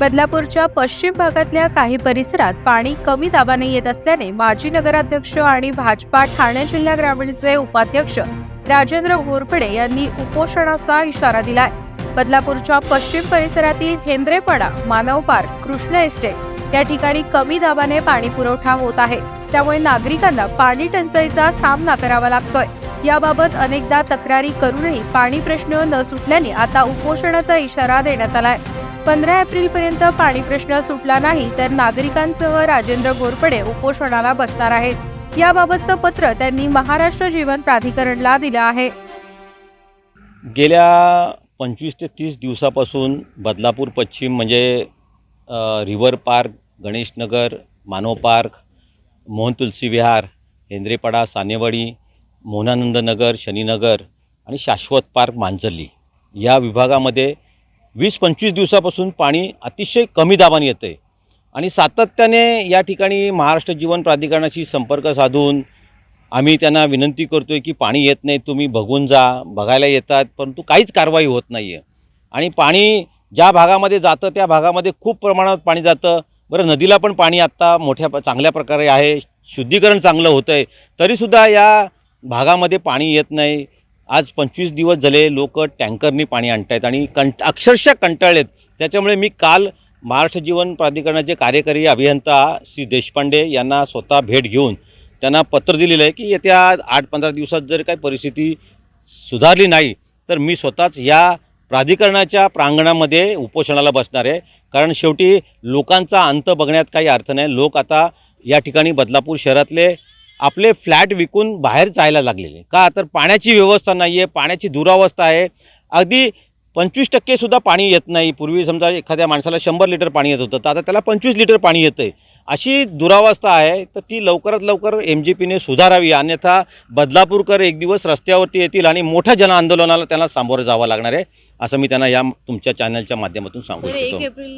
बदलापूरच्या पश्चिम भागातल्या काही परिसरात पाणी कमी दाबाने येत असल्याने माजी नगराध्यक्ष आणि भाजपा ठाणे जिल्हा ग्रामीणचे उपाध्यक्ष राजेंद्र घोरपडे यांनी उपोषणाचा इशारा दिलाय. बदलापूरच्या पश्चिम परिसरातील हेंद्रेपाडा मानव पार्क कृष्ण एस्टेट या ठिकाणी कमी दाबाने पाणी पुरवठा होत आहे. त्यामुळे नागरिकांना पाणी टंचाईचा सामना करावा लागतोय. याबाबत अनेकदा तक्रारी करूनही पाणी प्रश्न न सुटल्याने आता उपोषणाचा इशारा देण्यात आलाय. पंधरा एप्रिल पर्यंत पाणी प्रश्न सुटला नाही तर नागरिकांसह राजेंद्र घोरपडे उपोषणाला बसणार आहेत. याबाबतचं पत्र त्यांनी महाराष्ट्र जीवन प्राधिकरणला दिलं आहे. गेल्या पंचवीस ते तीस दिवसापासून बदलापूर पश्चिम म्हणजे river park Ganeshnagar Manav park Mohan Tulsi Vihar Hendrepada Sanewadi Mohanand Nagar Shaninagar आणि शाश्वत पार्क मांजर्ली या विभागामध्ये वीस पंचवीस दिवसापासून पाणी अतिशय कमी दाबाने येतं आहे आणि सातत्याने या ठिकाणी महाराष्ट्र जीवन प्राधिकरणाशी संपर्क साधून आम्ही त्यांना विनंती करतो आहे की पाणी येत नाही तुम्ही बघून जा बघायला येतात परंतु काहीच कारवाई होत नाही आहे आणि पाणी ज्या भागामध्ये जातं त्या भागामध्ये खूप प्रमाणात पाणी जातं. बरं नदीला पण पाणी आत्ता मोठ्या चांगल्या प्रकारे आहे शुद्धीकरण चांगलं होतं आहे तरीसुद्धा या भागामध्ये पाणी येत नाही. आज पंचवीस दिवस झाले लोक टँकरनी पाणी आणत आहेत आणि कंट अक्षरशः कंटाळलेत. त्याच्यामुळे मी काल महाराष्ट्र जीवन प्राधिकरणाचे कार्यकारी अभियंता श्री देशपांडे यांना स्वतः भेट घेऊन त्यांना पत्र दिलेलं आहे की येत्या आठ पंधरा दिवसात जर काही परिस्थिती सुधारली नाही तर मी स्वतःच या प्राधिकरणाच्या प्रांगणामध्ये उपोषणाला बसणार आहे. कारण शेवटी लोकांचा अंत बघण्यात काही अर्थ नाही. लोक आता या ठिकाणी बदलापूर शहरातले आपले फ्लॅट विकून बाहेर जायला लागलेले. का? तर पाण्याची व्यवस्था नाही आहे पाण्याची दुरावस्था आहे. अगदी पंचवीस टक्केसुद्धा पाणी येत नाही. पूर्वी समजा एखाद्या माणसाला शंभर लिटर पाणी येत होतं तर आता त्याला पंचवीस लिटर पाणी येतं आहे अशी दुरावस्था आहे तर ती लवकरात लवकर एम जी पीने सुधारावी. अन्यथा बदलापूरकर एक दिवस रस्त्यावरती येतील आणि मोठ्या जनआंदोलनाला त्यांना सामोरं जावं लागणार आहे असं मी त्यांना या तुमच्या चॅनलच्या माध्यमातून सांगू इच्छितो. एप्रिल